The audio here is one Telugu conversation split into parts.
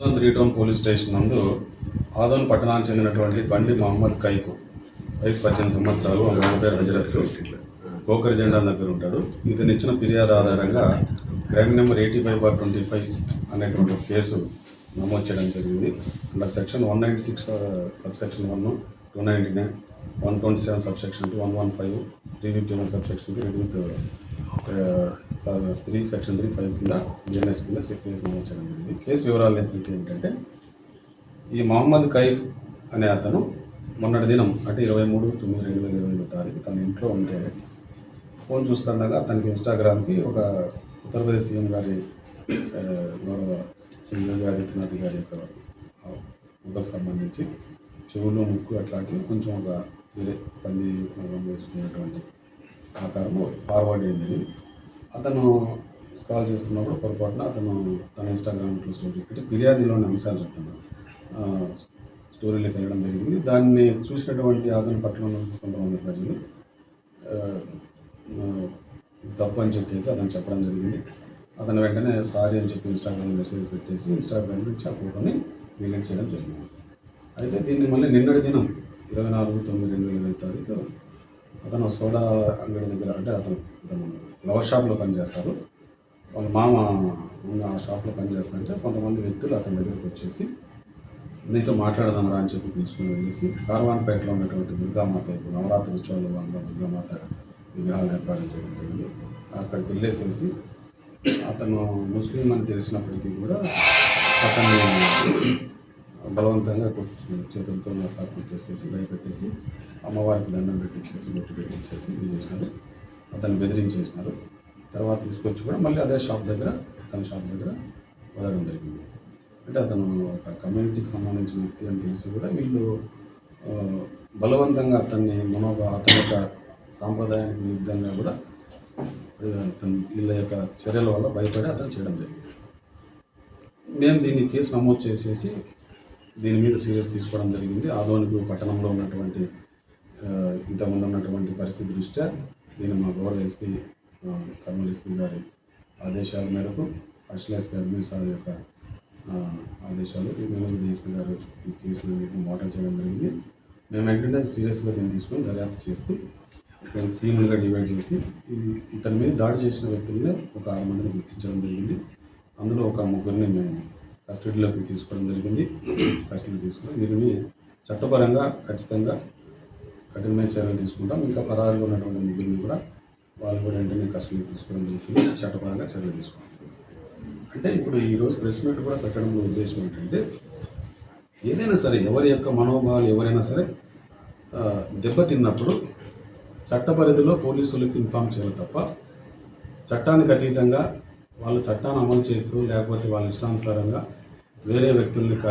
Adoni three town police station నందు ఆదోన్ పట్టణానికి చెందినటువంటి బండి మహమ్మద్ కైకు వయసు పద్దెనిమిది సంవత్సరాలు అమ్మ పేరు హజరత్ కోకరి జెండా దగ్గర ఉంటాడు. ఇతను ఇచ్చిన ఫిర్యాదు ఆధారంగా crime number eighty five bar twenty five అనేటువంటి కేసు నమోదు చేయడం జరిగింది. And section one ninety six sub section one two ninety nine one twenty seven sub section two one one five three fifty one sub section two with three section three five కింద బిఎన్ఎస్ కింద కేసు నమోదు చేయడం జరిగింది. కేసు వివరాలు ఏంటంటే ఏంటంటే ఈ మహమ్మద్ కైఫ్ అనే అతను మొన్నటి దినం అంటే ఇరవై మూడు తొమ్మిది రెండు వేల ఇరవై ఐదో తారీఖు తన ఇంట్లో ఉంటే ఫోన్ చూస్తుండగా తనకి ఇన్స్టాగ్రామ్కి ఒక ఉత్తరప్రదేశ్ సీఎం గారి గౌరవ శ్రీ యోగి ఆదిత్యనాథ్ గారి యొక్క ముఖకు సంబంధించి చెవులు ముక్కు అట్లాంటివి కొంచెం ఒక వేరే పంది వేసుకున్నటువంటి ఆకారము ఫార్వర్డ్ అయింది అతను స్కాల్ చేస్తున్నప్పుడు పొరపాటున అతను తన ఇన్స్టాగ్రామ్లో స్టోరీ పెట్టి ఫిర్యాదులోని అంశాలు చెప్తున్నాడు స్టోరీలోకి వెళ్ళడం జరిగింది. దాన్ని చూసినటువంటి అతని పట్ల కొంతమంది ప్రజలు ఆ, తప్పు అని చెప్పేసి అతను చెప్పడం జరిగింది. అతను వెంటనే సారీ అని చెప్పి ఇన్స్టాగ్రామ్ మెసేజ్ పెట్టేసి ఇన్స్టాగ్రామ్ నుంచి ఆ ఫోటోని డిలీట్ చేయడం జరిగింది. అయితే దీన్ని మళ్ళీ నిన్నటి దినం ఇరవై నాలుగు తొమ్మిది రెండు వేల ఇరవై తారీఖు అతను సోడా అంగడి దగ్గర అంటే అతను అతను ఫ్లవర్ షాప్లో పనిచేస్తారు. వాళ్ళ మామ ఉన్న ఆ షాప్లో పనిచేస్తారంటే కొంతమంది వ్యక్తులు అతని దగ్గరికి వచ్చేసి నీతో మాట్లాడదామరా అని చెప్పి పిలుచుకుని వెళ్ళేసి కార్వాన్పేటలో ఉన్నటువంటి దుర్గామాత ఇప్పుడు నవరాత్రి ఉత్సవాల భాగంగా దుర్గామాత విగ్రహాలు ఏర్పాటు చేయడం జరిగింది. అక్కడికి వెళ్ళేసేసి అతను ముస్లిం అని తెలిసినప్పటికీ కూడా అతన్ని బలవంతంగా చేతులతో చేతులతో చేసేసి భయపెట్టేసి అమ్మవారికి దండం పెట్టించేసి బొట్టు పెట్టించేసి ఇది చేసినారు అతన్ని బెదిరించేసినారు. తర్వాత తీసుకొచ్చి కూడా మళ్ళీ అదే షాప్ దగ్గర తన షాప్ దగ్గర వదలడం జరిగింది. అంటే అతను ఒక కమ్యూనిటీకి సంబంధించిన వ్యక్తి అని తెలిసి కూడా వీళ్ళు బలవంతంగా అతన్ని మనోభా అతని యొక్క సాంప్రదాయానికి విరుద్ధంగా కూడా అతను వీళ్ళ యొక్క చర్యల వల్ల భయపడి అతను చేయడం జరిగింది. మేము దీన్ని కేసు నమోదు చేసేసి దీని మీద సీరియస్ తీసుకోవడం జరిగింది. ఆదోనికి పట్టణంలో ఉన్నటువంటి ఇంతకుముందు ఉన్నటువంటి పరిస్థితి దృష్ట్యా దీన్ని మా గౌరవ ఎస్పీ కర్నూలు ఎస్పీ గారి ఆదేశాల మేరకు అడిషనల్ ఎస్పీ అడ్మిన్ సార్ యొక్క ఆదేశాలు మేము గారు ఈ కేసును మోటర్ చేయడం జరిగింది. మేము వెంటనే సీరియస్గా దీన్ని తీసుకొని దర్యాప్తు చేస్తూ ఇక్కడ టీములుగా డివైడ్ చేసి ఇది ఇతని మీద దాడి చేసిన వ్యక్తులనే ఒక ఆరు మందిని గుర్తించడం జరిగింది. అందులో ఒక ముగ్గురిని మేము కస్టడీలోకి తీసుకోవడం జరిగింది. కస్టడీ తీసుకుని వీరిని చట్టపరంగా ఖచ్చితంగా కఠినమైన చర్యలు తీసుకుంటాం. ఇంకా పరారుగా ఉన్నటువంటి ముగ్గురిని కూడా వాళ్ళు కూడా వెంటనే కస్టడీ తీసుకోవడం జరుగుతుంది చట్టపరంగా చర్యలు తీసుకుంటాం అంటే ఇప్పుడు ఈరోజు ప్రెస్ మీట్ కూడా పెట్టడంలో ఉద్దేశం ఏంటంటే ఏదైనా సరే ఎవరి యొక్క మనోభావాలు ఎవరైనా సరే దెబ్బతిన్నప్పుడు చట్ట పరిధిలో పోలీసులకు ఇన్ఫామ్ చేయాలి తప్ప చట్టానికి అతీతంగా వాళ్ళు చట్టాన్ని అమలు చేస్తూ లేకపోతే వాళ్ళ ఇష్టానుసారంగా వేరే వ్యక్తుల్ని క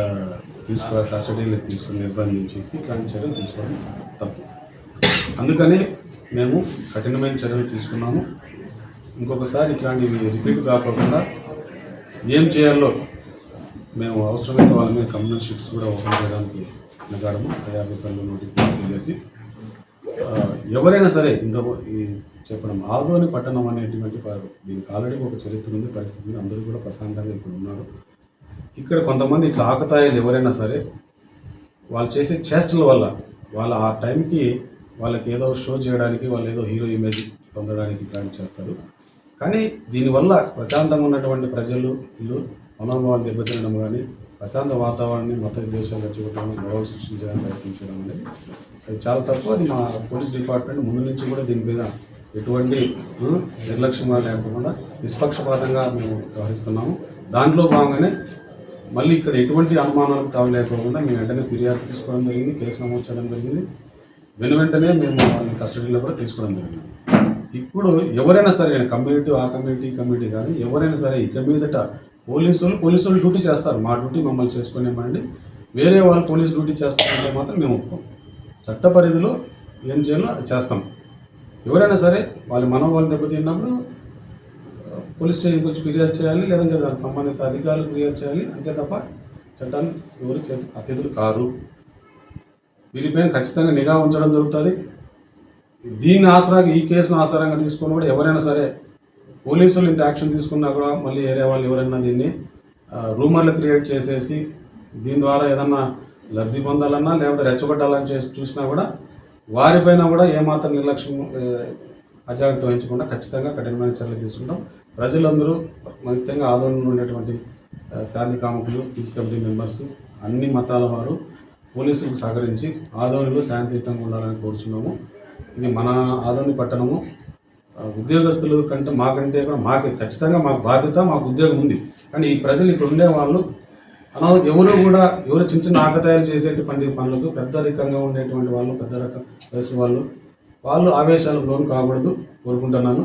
కస్టడీలకు తీసుకుని నిర్బంధించేసి ఇట్లాంటి చర్యలు తీసుకోవడం తప్పు. అందుకనే మేము కఠినమైన చర్యలు తీసుకున్నాము. ఇంకొకసారి ఇట్లాంటివి రిపీట్ కాకుండా ఏం చేయాలో మేము అవసరమైన వాళ్ళ మీద కమ్యూనల్ షిప్స్ కూడా ఓపెన్ చేయడానికి నగాడము ఐ ఆఫీసర్లు నోటీస్ తీసుకెళ్ళేసి ఎవరైనా సరే ఇంత ఈ చెప్పడం ఆదోని పట్టణం అనేటువంటి దీనికి ఆల్రెడీ ఒక చరిత్ర ఉంది. పరిస్థితి ఉంది అందరూ కూడా ప్రశాంతంగా ఇప్పుడు ఉన్నారు. ఇక్కడ కొంతమంది ఇట్లా ఆకతాయిలు ఎవరైనా సరే వాళ్ళు చేసే చేష్టల వల్ల వాళ్ళ ఆ టైంకి వాళ్ళకి ఏదో షో చేయడానికి వాళ్ళు ఏదో హీరో ఇమేజ్ పొందడానికి ఇట్లాంటి చేస్తారు. కానీ దీనివల్ల ప్రశాంతంగా ఉన్నటువంటి ప్రజలు వీళ్ళు మనోభావాలు దెబ్బతినడం కానీ ప్రశాంత వాతావరణాన్ని మత విద్వేషాలు చూడటం గొడవలు సృష్టించడానికి ప్రయత్నించడం అనేది అది చాలా తక్కువ. అది మా పోలీస్ డిపార్ట్మెంట్ ముందు నుంచి కూడా దీని మీద ఎటువంటి నిర్లక్ష్యంగా లేకుండా నిష్పక్షపాతంగా మేము వ్యవహరిస్తున్నాము. దాంట్లో భాగంగానే మళ్ళీ ఇక్కడ ఎటువంటి అనుమానాలకు తావు లేకుండా మేము వెంటనే ఫిర్యాదు తీసుకోవడం జరిగింది కేసు నమోదు చేయడం జరిగింది. వెను వెంటనే మేము వాళ్ళని కస్టడీలో కూడా తీసుకోవడం జరిగింది. ఇప్పుడు ఎవరైనా సరే కమ్యూనిటీ ఆ కమ్యూనిటీ కమ్యూనిటీ కానీ ఎవరైనా సరే ఇక మీదట పోలీసులు పోలీసులు డ్యూటీ చేస్తారు. మా డ్యూటీ మమ్మల్ని చేసుకునేమండి వేరే వాళ్ళు పోలీస్ డ్యూటీ చేస్తారంటే మాత్రం మేము ఒప్పుకోం. చట్ట పరిధిలో ఏం చేయాలో చేస్తాం. ఎవరైనా సరే వాళ్ళ మనోభావాలు దెబ్బతిన్నప్పుడు పోలీస్ స్టేషన్కి వచ్చి ఫిర్యాదు చేయాలి లేదంటే దానికి సంబంధిత అధికారులు ఫిర్యాదు చేయాలి అంతే తప్ప చట్టాన్ని ఎవరు చేత అతిథులు కారు. వీరిపైన ఖచ్చితంగా నిఘా ఉంచడం జరుగుతుంది. దీన్ని ఆసరాగా ఈ కేసును ఆసరాగా తీసుకుని కూడా ఎవరైనా సరే పోలీసులు ఇంత యాక్షన్ తీసుకున్నా కూడా మళ్ళీ ఏరియా వాళ్ళు ఎవరైనా దీన్ని రూమర్లు క్రియేట్ చేసేసి దీని ద్వారా ఏదన్నా లబ్ధి పొందాలన్నా లేకపోతే రెచ్చగొట్టాలని చేసి చూసినా కూడా వారిపైన కూడా ఏమాత్రం నిర్లక్ష్యం అజాగ్రత్త వహించకుండా ఖచ్చితంగా కఠినమైన చర్యలు తీసుకుంటాం. ప్రజలందరూ ముఖ్యంగా ఆందోళనలో ఉండేటువంటి శాంతి కాముకులు పీస్ కమిటీ మెంబర్స్ అన్ని మతాల వారు పోలీసులకు సహకరించి ఆదోనిలో శాంతియుతంగా ఉండాలని కోరుచున్నాము. ఇది మన ఆదోని పట్టణము. ఉద్యోగస్తులు కంటే మాకంటే కూడా మాకు ఖచ్చితంగా మాకు బాధ్యత మాకు ఉద్యోగం ఉంది. కానీ ఈ ప్రజలు ఇక్కడ ఉండే వాళ్ళు అనా ఎవరు కూడా ఎవరు చిన్న చిన్న ఆకతాయాలు చేసేటువంటి పనులకు పెద్ద రకంగా ఉండేటువంటి వాళ్ళు పెద్ద రకం వయసు వాళ్ళు వాళ్ళు ఆవేశాలకు లోను కాకూడదు కోరుకుంటున్నాను.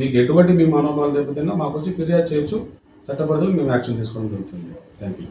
మీకు ఎటువంటి మీ మనోభావాలు దెబ్బతిన్నా మాకు వచ్చి ఫిర్యాదు చేయొచ్చు. చట్టపరిధిలో మేము యాక్షన్ తీసుకోవడం జరుగుతుంది. Thank you